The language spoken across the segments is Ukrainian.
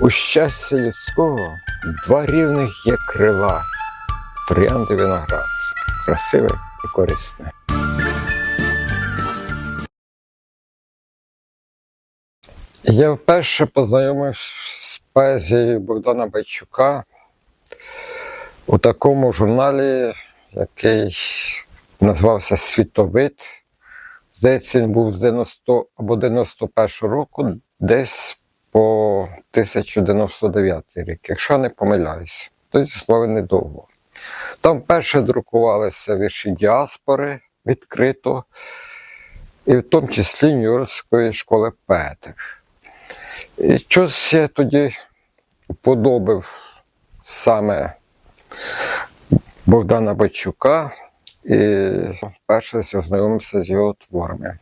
У щастя людського два рівних є крила, троянди виноград, красиве і корисне. Я вперше познайомився з поезією Богдана Байчука у такому журналі, який називався Світовид. Здається, він був з 90 або 91 року, десь по 1099 рік, якщо не помиляюсь, то зі слова недовго. Там вперше друкувалися вірші діаспори відкрито, і в тому числі Нью-Йоркської школи поетів. І щось я тоді подобив саме Богдана Бачука і вперше ознайомився з його творами.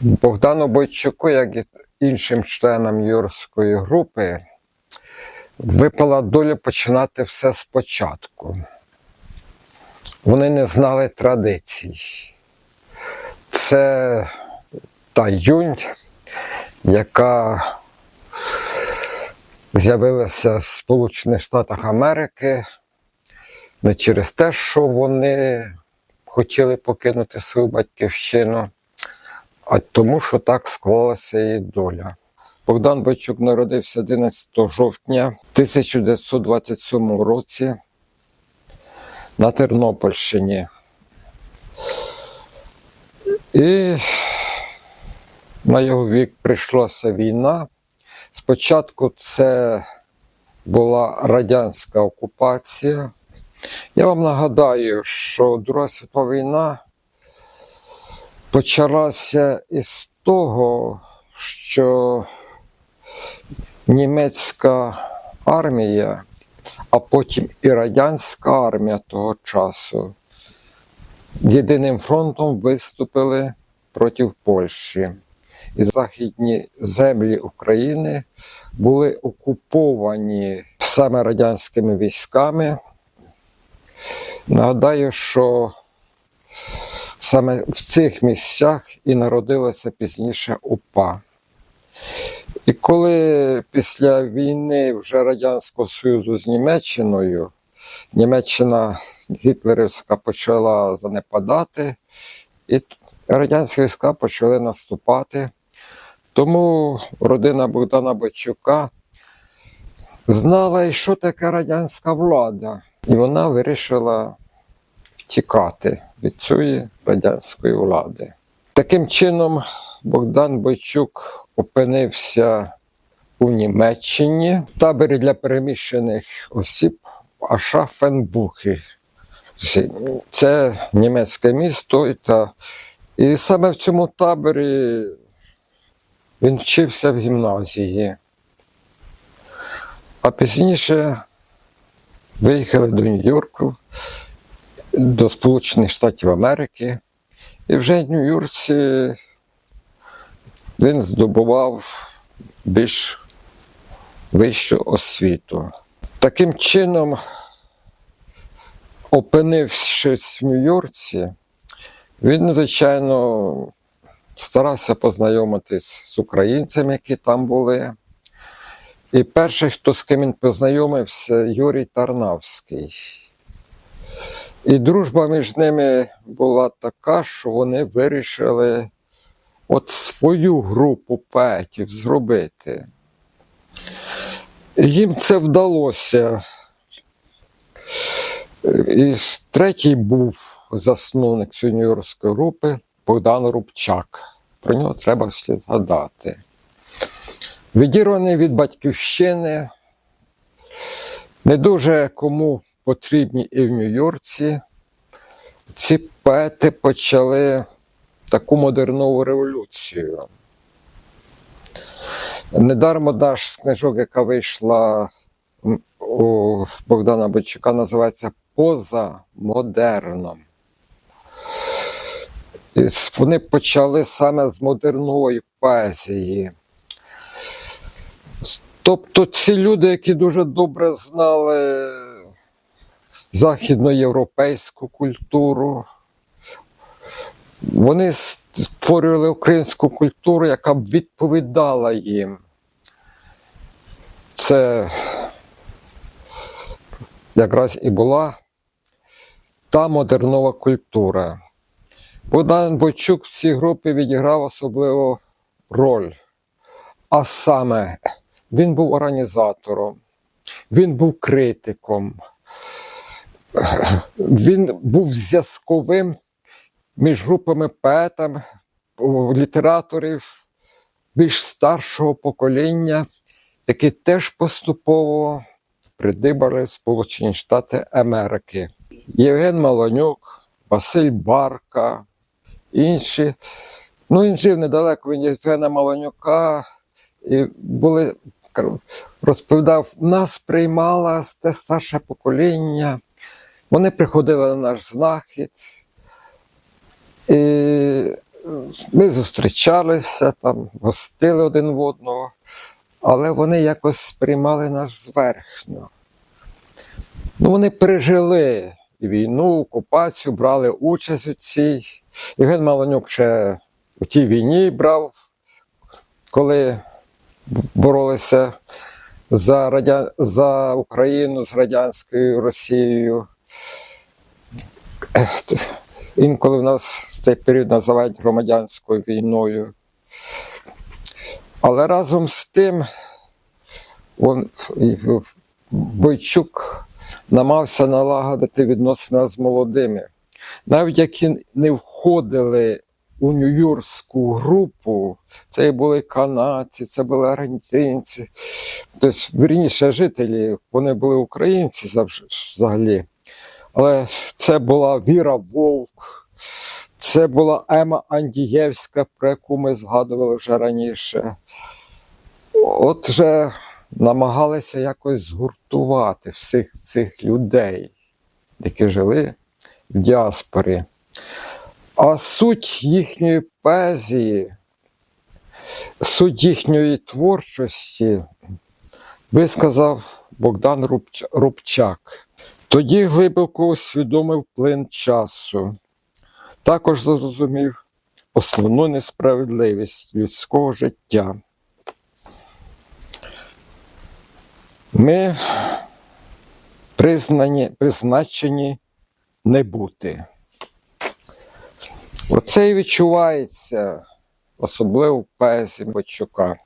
Богдану Бойчуку, як і іншим членам юрської групи, випала доля починати все спочатку. Вони не знали традицій. Це та юнь, яка з'явилася в Сполучених Штатах Америки не через те, що вони хотіли покинути свою батьківщину, а тому, що так склалася її доля. Богдан Бойчук народився 11 жовтня 1927 році на Тернопільщині. І на його вік прийшлася війна. Спочатку це була радянська окупація. Я вам нагадаю, що Друга світова війна почалася із того, що німецька армія, а потім і радянська армія того часу єдиним фронтом виступили проти Польщі. І західні землі України були окуповані саме радянськими військами. Нагадаю, що саме в цих місцях і народилося пізніше УПА. І коли після війни вже Радянського Союзу з Німеччиною, Німеччина гітлерівська почала занепадати, і радянські війська почали наступати. Тому родина Богдана Бойчука знала, що таке радянська влада, і вона вирішила втікати від цієї радянської влади. Таким чином, Богдан Бойчук опинився у Німеччині в таборі для переміщених осіб Ашафенбухі. Це німецьке місто. Та... І саме в цьому таборі він вчився в гімназії. А пізніше виїхали до Нью-Йорку, до Сполучених Штатів Америки. І вже в Нью-Йорці він здобував більш вищу освіту. Таким чином, опинившись в Нью-Йорці, він, звичайно, старався познайомитись з українцями, які там були. І перший, хто з ким він познайомився, Юрій Тарнавський. І дружба між ними була така, що вони вирішили от свою групу поетів зробити. Їм це вдалося. І третій був засновник цієї нью-йоркської групи Богдан Рубчак. Про нього треба слід згадати. Відірваний від батьківщини, не дуже кому потрібні і в Нью-Йорці, ці поети почали таку модернову революцію. Недармо даш з книжок, яка вийшла у Богдана Бойчука, називається Поза модерном. Вони почали саме з модернової поезії. Тобто ці люди, які дуже добре знали західноєвропейську культуру, вони створювали українську культуру, яка б відповідала їм. це якраз і була та модернова культура. Богдан Бойчук в цій групі відіграв особливу роль. А саме, він був організатором, він був критиком, він був зв'язковим між групами поетів, літераторів більш старшого покоління, які теж поступово придибали Сполучені Штати Америки. Євген Малонюк, Василь Барка, інші. Ну, він жив недалеко від Євгена Малонюка і були, розповідав, нас приймало те старше покоління. Вони приходили на наш знахід. І ми зустрічалися, там, гостили один в одного, але вони якось сприймали нас зверхньо. Ну, вони пережили війну, окупацію, брали участь у цій. Євген Малонюк ще у тій війні брав, коли боролися за, радя... за Україну з радянською Росією. Інколи в нас цей період називають громадянською війною. Але разом з тим он, Бойчук намагався налагодити відносини з молодими. Навіть які не входили у Нью-Йоркську групу, це були канадці, це були аргентинці, тобто, вірніше, жителі, вони були українці взагалі. Але це була Віра Вовк, це була Ема Андієвська, про яку ми згадували вже раніше. От же намагалися якось згуртувати всіх цих людей, які жили в діаспорі. А суть їхньої поезії, суть їхньої творчості висказав Богдан Рубчак. Тоді глибоко усвідомив плин часу. Також зрозумів основну несправедливість людського життя. Ми признані, призначені не бути. Оце і відчувається, особливо в поезії Бочука.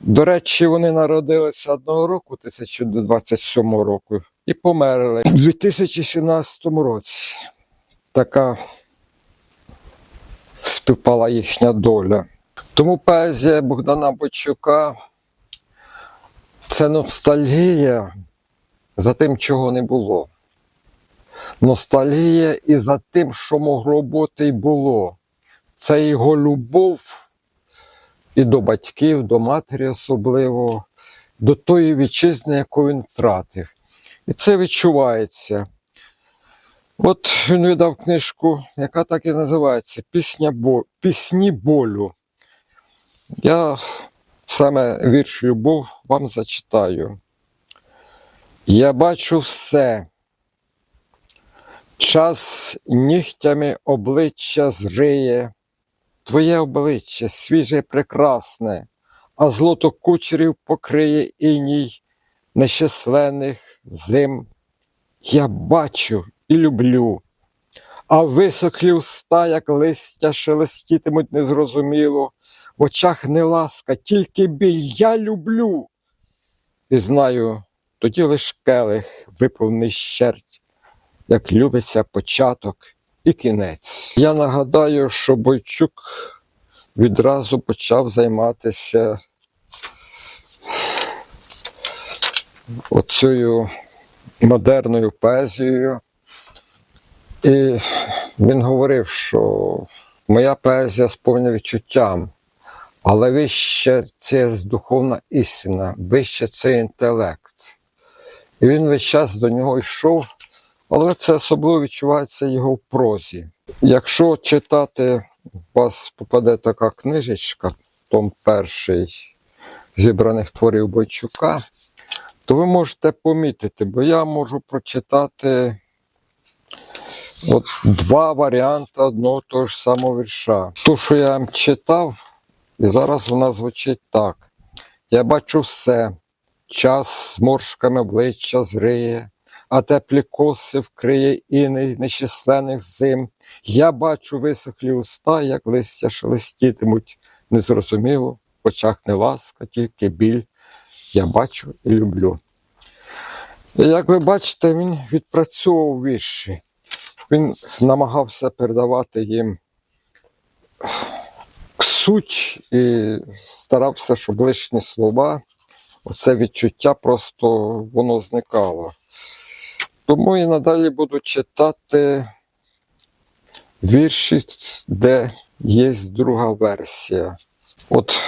До речі, вони народилися одного року, 1927 року, і померли у 2017 році. Така співпала їхня доля. Тому поезія Богдана Бочука це ностальгія за тим, чого не було. Ностальгія і за тим, що могло бути і було. Це його любов і до батьків, до матері особливо, до тої вітчизни, яку він втратив. І це відчувається. От він видав книжку, яка так і називається Пісня бо... Пісні болю. Я саме вірш Любов вам зачитаю. Я бачу все. Час нігтями обличчя зриє, Твоє обличчя свіже й прекрасне, а злото кучерів покриє іній нещаслених зим. Я бачу і люблю, а висохлі уста, як листя, шелестітимуть незрозуміло, в очах не ласка, тільки біль я люблю. І знаю, тоді лиш келих виповний щерть, як любиться початок і кінець. Я нагадаю, що Бойчук відразу почав займатися оцею модерною поезією. І він говорив, що моя поезія сповнена відчуттям, але вище це духовна істина, вище це інтелект. І він весь час до нього йшов, але це особливо відчувається його в прозі. Якщо читати, у вас попаде така книжечка, том перший зібраних творів Бойчука, то ви можете помітити, бо я можу прочитати от два варіанти одного того ж самого вірша. То, що я вам читав, і зараз вона звучить так. Я бачу все. час зморшками обличчя зриє, а теплі коси вкриє іней нещисленних зим. Я бачу висохлі уста, як листя шелестітимуть, незрозуміло, в очах не ласка, тільки біль. Я бачу і люблю. І як ви бачите, він відпрацьовував вірші. Він намагався передавати їм суть і старався, щоб лишні слова, оце відчуття просто воно зникало. Тому і надалі буду читати вірші, де є друга версія. От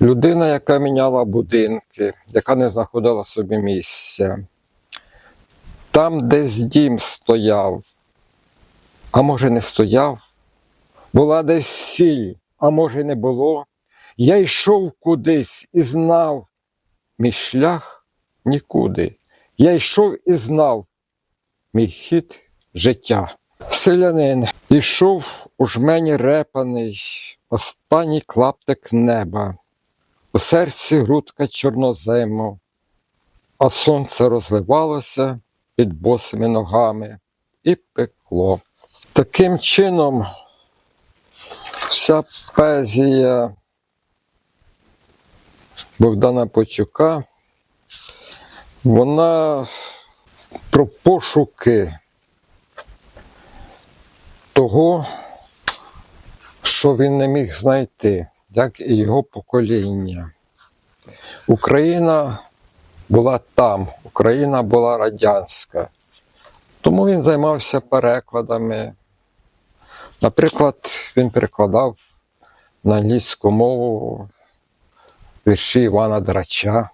людина, яка міняла будинки, яка не знаходила собі місця. Там десь дім стояв, а може не стояв, була десь сіль, а може не було. Я йшов кудись і знав, мій шлях нікуди. Я йшов і знав мій хід життя. Селянин йшов у жмені репаний, останній клаптик неба, у серці грудка чорнозему, а сонце розливалося під босими ногами і пекло. Таким чином, вся поезія Богдана Почука, вона про пошуки того, що він не міг знайти, як і його покоління. Україна була там, Україна була радянська. Тому він займався перекладами. Наприклад, він перекладав на англійську мову вірші Івана Драча.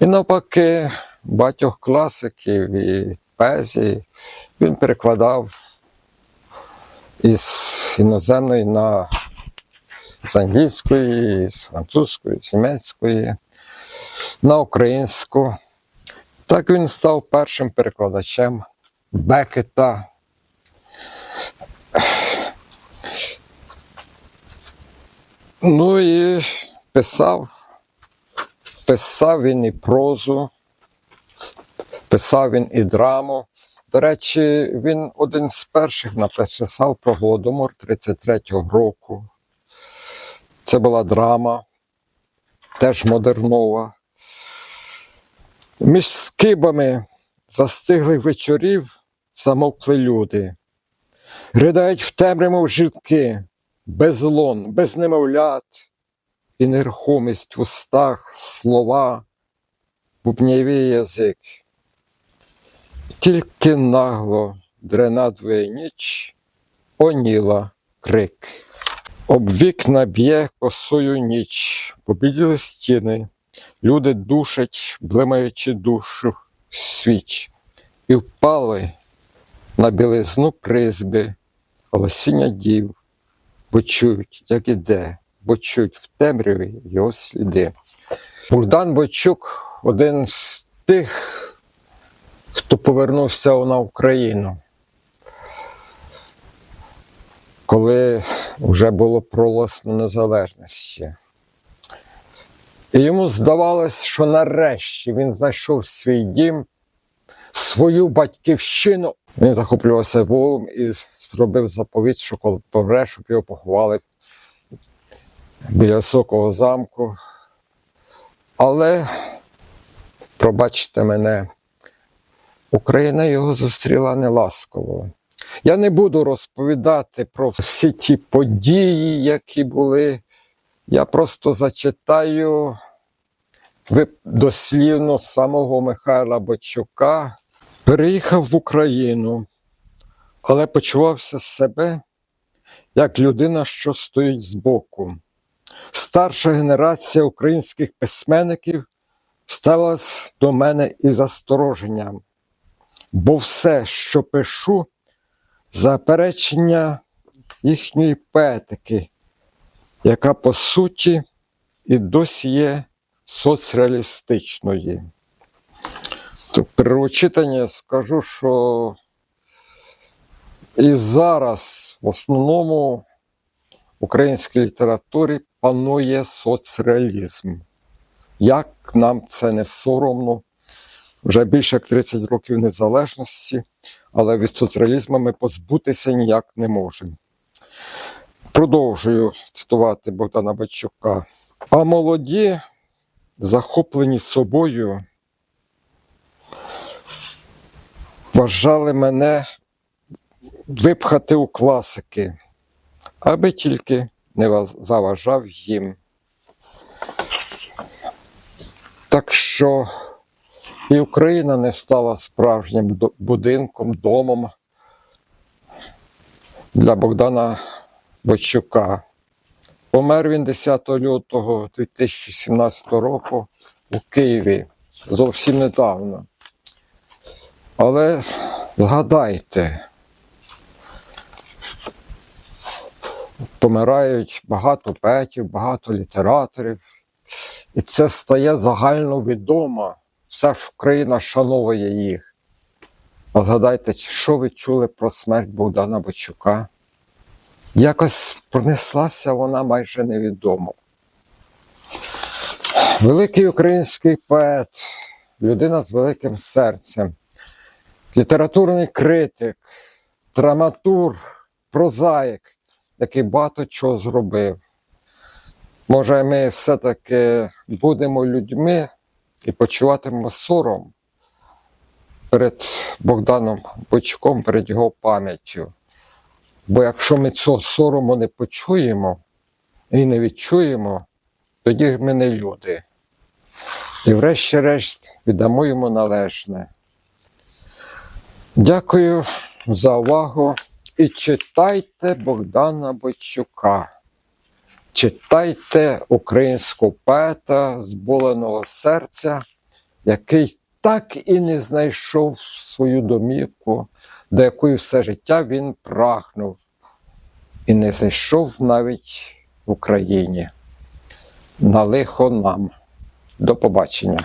І навпаки, багатьох класиків і поезії він перекладав із іноземної на з англійської, з французької, з німецької, на українську. Так він став першим перекладачем Бекета. Ну і писав, писав він і прозу, писав він і драму. До речі, він один з перших написав про Голодомор 33-го року. Це була драма, теж модернова. Між скибами застиглих вечорів замовкли люди. Ридають в темряву жінки, без лон, без немовлят, і нерухомість в устах, слова, бубнєвий язик. Тільки нагло дренадвує ніч, оніла крик. Об вікна б'є косою ніч, побіділи стіни, люди душать, блимаючи душу свіч, і впали на білизну призби, голосіння дів, бо чують, як іде, бо чують в темряві його сліди. Богдан Бойчук один з тих, хто повернувся на Україну. Коли вже було проголошено незалежності. І йому здавалось, що нарешті він знайшов свій дім, свою батьківщину. Він захоплювався волом і зробив заповідь, що коли помре, щоб його поховали біля високого замку. Але, пробачте мене, Україна його зустріла неласково. Я не буду розповідати про всі ті події, які були. Я просто зачитаю дослівно самого Михайла Бочука. Переїхав в Україну, але почувався себе як людина, що стоїть збоку. Старша генерація українських письменників ставилась до мене із застороженням, бо все, що пишу, заперечення їхньої поетики, яка по суті і досі є соцреалістичною. Прочитанні скажу, що і зараз в основному в українській літературі панує соцреалізм. як нам це не соромно. Вже більше як 30 років незалежності, але від соціалізму ми позбутися ніяк не можемо. Продовжую цитувати Богдана Батчука. А молоді, захоплені собою, вважали мене випхати у класики, аби тільки не заважав їм. Так що і Україна не стала справжнім будинком, домом для Богдана Бочука. Помер він 10 лютого 2017 року у Києві зовсім недавно. Але згадайте, помирають багато поетів, багато літераторів, і це стає загальновідомо. Вся ж Україна шановує їх. А згадайте, що ви чули про смерть Богдана Бочука? Якось пронеслася вона майже невідомо. Великий український поет, людина з великим серцем, літературний критик, драматург, прозаїк, який багато чого зробив. Може, ми все-таки будемо людьми і почуватимемо сором перед Богданом Бочком, перед його пам'яттю. Бо якщо ми цього сорому не почуємо і не відчуємо, тоді ми не люди. І врешті-решт віддамо йому належне. Дякую за увагу і читайте Богдана Бойчука. Читайте українського поета зболеного серця, який так і не знайшов свою домівку, до якої все життя він прагнув, і не знайшов навіть в Україні. На лихо нам. До побачення.